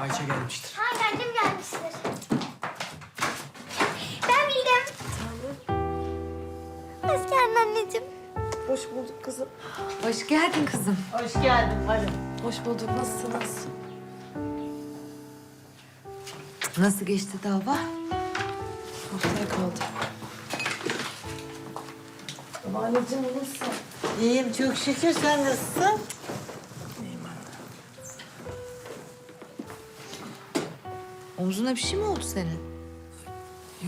Ayça gelmiştir. Hangi annem gelmiştir? Ben bildim. Hoş geldin anneciğim. Hoş bulduk kızım. Hoş geldin kızım. Hoş geldin hanım. Hoş bulduk. Nasılsınız? Nasıl geçti dava? Haftaya kaldı. Babaanneciğim nasılsın? İyiyim çok şükür. Sen nasılsın? Omzuna bir şey mi oldu senin?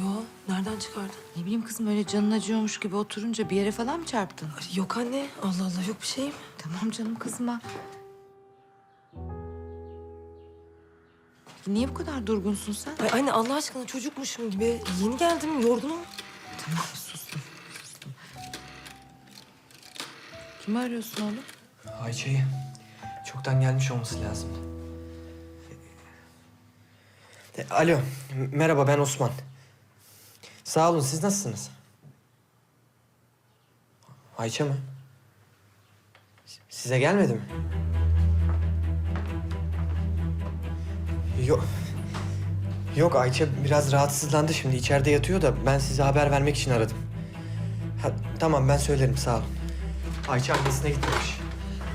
Yo, nereden çıkardın? Ne bileyim kızım öyle canın acıyormuş gibi oturunca bir yere falan mı çarptın? Ay, Yok anne. Allah Allah yok bir şeyim. Tamam canım kızma. Niye bu kadar durgunsun sen? Ay anne Allah aşkına çocukmuşum gibi. Yeni geldim yorgunum. Tamam sustum, sustum. Kimi arıyorsun oğlum? Ayça'yı çoktan gelmiş olması lazım. E, Alo, m- merhaba ben Osman. Sağ olun, siz nasılsınız? Ayça mı? S- Size gelmedi mi? Yok. Yok Ayça biraz rahatsızlandı şimdi içeride yatıyor da ben size haber vermek için aradım. Ha, tamam ben söylerim sağ olun. Ayça annesine gitmiş.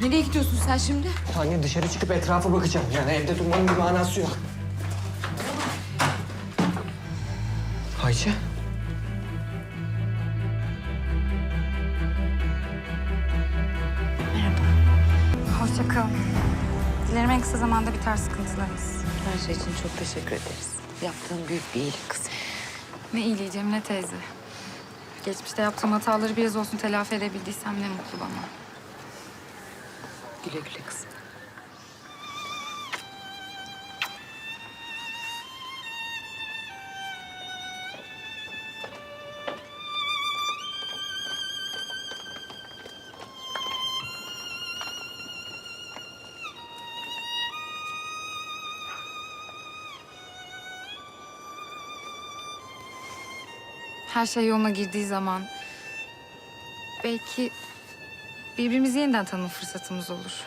Nereye gidiyorsun sen şimdi? Anne dışarı çıkıp etrafa bakacağım. Yani evde durmanın bir manası yok. Ayça. Hoşça kal. Dilerim en kısa zamanda biter sıkıntılarınız. Her şey için çok teşekkür ederiz. Yaptığın büyük bir iyilik kızım. Ne iyiliği Cemile teyze. Geçmişte yaptığım hataları biraz olsun telafi edebildiysem ne mutlu bana. Güle güle kızım. Her şey yoluna girdiği zaman belki birbirimizi yeniden tanıma fırsatımız olur.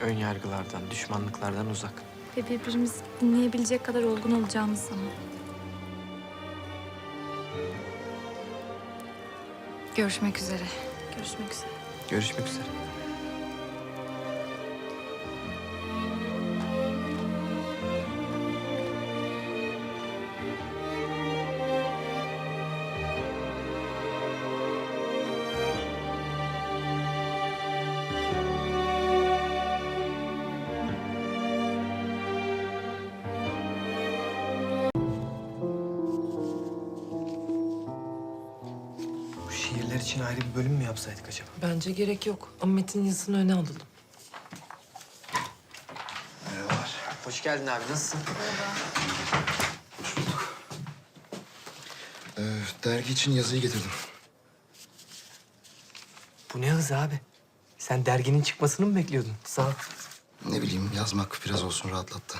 Ön yargılardan, düşmanlıklardan uzak. Ve birbirimizi dinleyebilecek kadar olgun olacağımız zaman. Görüşmek üzere. Görüşmek üzere. Görüşmek üzere. Ayrı bir bölüm mü yapsaydık acaba? Bence gerek yok. Ama Metin yazısını öne alalım. Hoş geldin abi, nasılsın? Ee, dergi için yazıyı getirdim. Bu ne hız abi? Sen derginin çıkmasını mı bekliyordun? Sağ ol. Ne bileyim yazmak biraz olsun rahatlattı.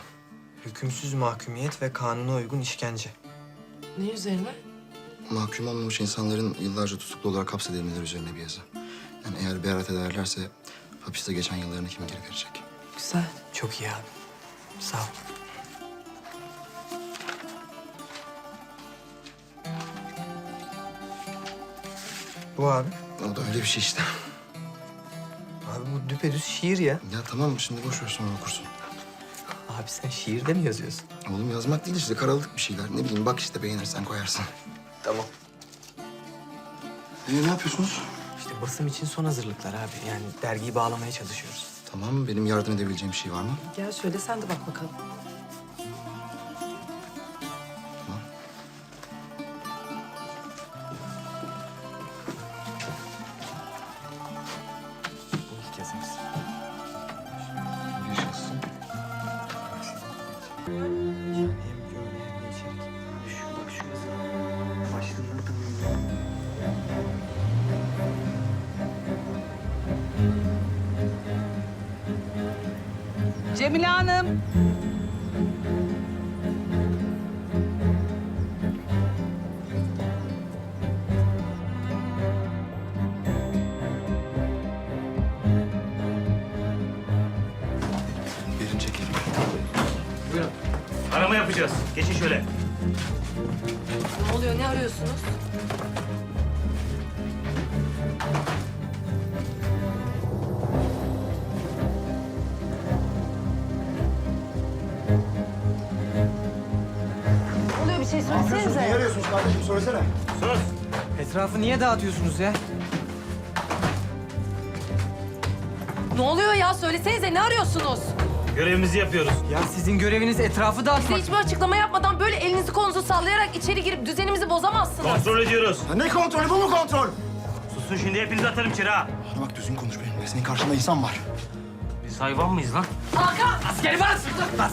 Hükümsüz mahkumiyet ve kanuna uygun işkence. Ne üzerine? Mahkum olmamış insanların yıllarca tutuklu olarak hapsedilmeleri üzerine bir yazı. Yani eğer beraat ederlerse hapiste geçen yıllarını kim geri verecek? Güzel. Çok iyi abi. Sağ ol. Bu abi. O da öyle bir şey işte. Abi bu düpedüz şiir ya. Ya tamam şimdi boş ver sonra okursun. Abi sen şiirde mi yazıyorsun? Oğlum yazmak değil işte karaladık bir şeyler. Ne bileyim bak işte beğenirsen koyarsın. Tamam. Ee, ne yapıyorsunuz? İşte basım için son hazırlıklar abi. Yani dergiyi bağlamaya çalışıyoruz. Tamam benim yardım edebileceğim bir şey var mı? Gel şöyle sen de bak bakalım. Cemile Hanım. Birinci çekelim. Buyurun. yapacağız. Geçin şöyle. Ne oluyor ne arıyorsunuz? Şey söylesenize. arıyorsunuz kardeşim söylesene. Sus. Etrafı niye dağıtıyorsunuz ya? Ne oluyor ya söylesenize ne arıyorsunuz? Görevimizi yapıyoruz. Ya sizin göreviniz etrafı Size dağıtmak. hiçbir açıklama yapmadan böyle elinizi kolunuzu sallayarak içeri girip düzenimizi bozamazsınız. Kontrol ediyoruz. ne kontrolü bu mu kontrol? Susun şimdi hepinizi atarım içeri ha. Bana bak düzgün konuş benimle. Senin karşında insan var. Biz hayvan mıyız lan? Hakan! Askeri bas! Bas!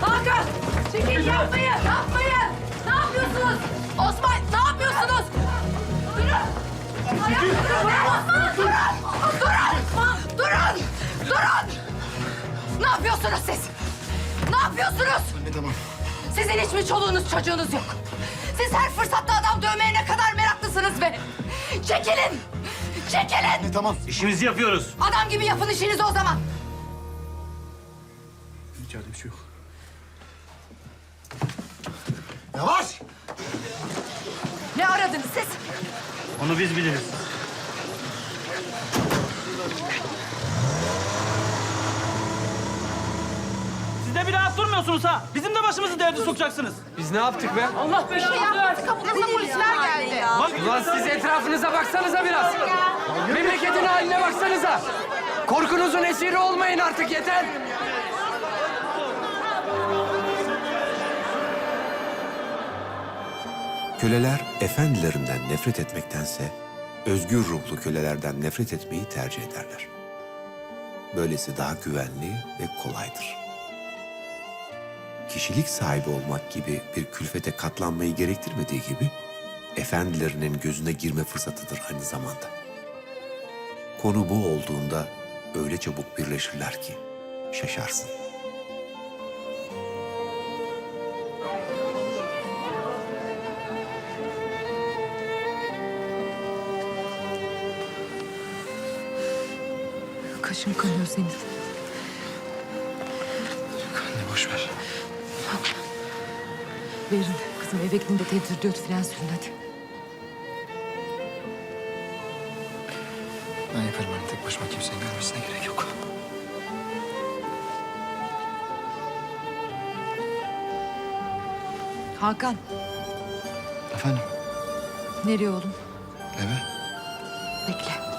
Hakan! Çekil yapmayın! Yapmayın! Ne yapıyorsunuz? Osman ne yapıyorsunuz? Durun! Ayakta durun! Osman durun! Durun! Durun! Durun! Ne yapıyorsunuz siz? Ne yapıyorsunuz? Anne tamam. Sizin hiç mi çoluğunuz çocuğunuz yok? Siz her fırsatta adam dövmeye ne kadar meraklısınız be! Çekilin! Çekilin! Anne tamam. İşimizi yapıyoruz. Adam gibi yapın işinizi o zaman. İçeride bir şey yok. Yavaş! Ne aradınız siz? Onu biz biliriz. Siz de bir rahat durmuyorsunuz ha. Bizim de başımızı derde sokacaksınız. Biz ne yaptık be? Allah belanı Ulan siz etrafınıza baksanıza biraz. Memleketin haline baksanıza. Korkunuzun esiri olmayın artık yeter. Köleler efendilerinden nefret etmektense özgür ruhlu kölelerden nefret etmeyi tercih ederler. Böylesi daha güvenli ve kolaydır. Kişilik sahibi olmak gibi bir külfete katlanmayı gerektirmediği gibi efendilerinin gözüne girme fırsatıdır aynı zamanda. Konu bu olduğunda öyle çabuk birleşirler ki şaşarsın. Kaşın kanıyor senin. Anne boş ver. Verin kızım eve gidince tedbir dört fren sürün hadi. Başıma kimsenin gelmesine gerek yok. Hakan, Efendim? nereye oğlum? Eve? Bekle.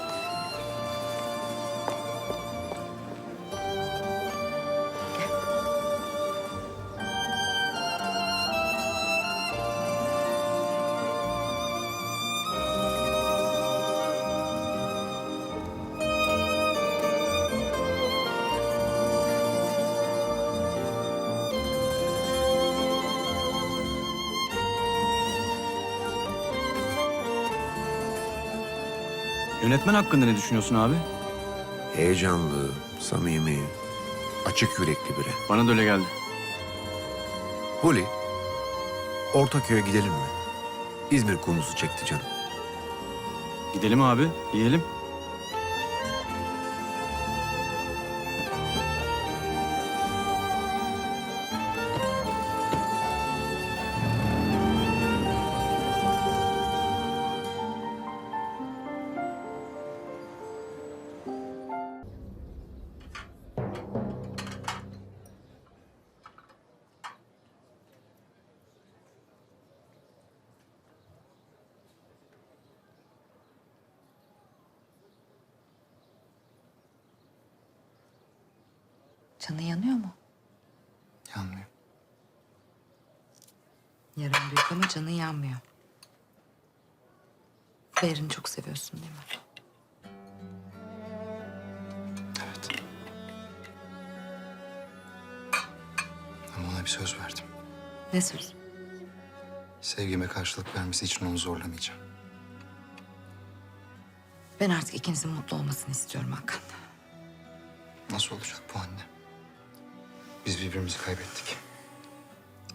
Yönetmen hakkında ne düşünüyorsun abi? Heyecanlı, samimi, açık yürekli biri. Bana da öyle geldi. Huli, Ortaköy'e gidelim mi? İzmir konusu çekti canım. Gidelim abi, yiyelim. Canın yanıyor mu? Yanmıyor. Yaran büyük ama canın yanmıyor. Berin'i çok seviyorsun değil mi? Evet. Ama ona bir söz verdim. Ne söz? Sevgime karşılık vermesi için onu zorlamayacağım. Ben artık ikinizin mutlu olmasını istiyorum Hakan. Nasıl olacak bu anne? Biz birbirimizi kaybettik.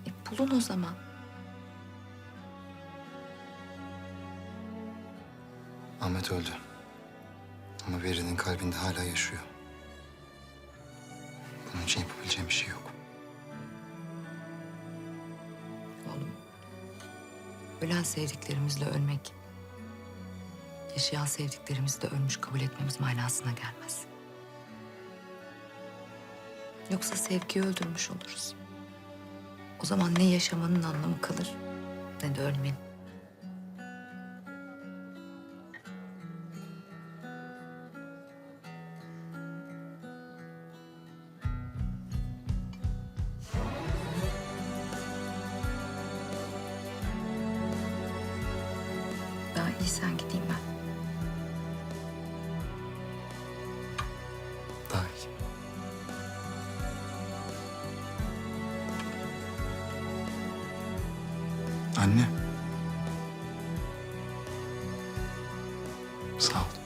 E, bulun o zaman. Ahmet öldü. Ama Veri'nin kalbinde hala yaşıyor. Bunun için yapabileceğim bir şey yok. Oğlum, ölen sevdiklerimizle ölmek, yaşayan sevdiklerimizi de ölmüş kabul etmemiz manasına gelmez. Yoksa sevgiyi öldürmüş oluruz. O zaman ne yaşamanın anlamı kalır ne de ölmenin. Anne. Sağ ol.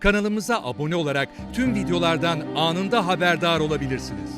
Kanalımıza abone olarak tüm videolardan anında haberdar olabilirsiniz.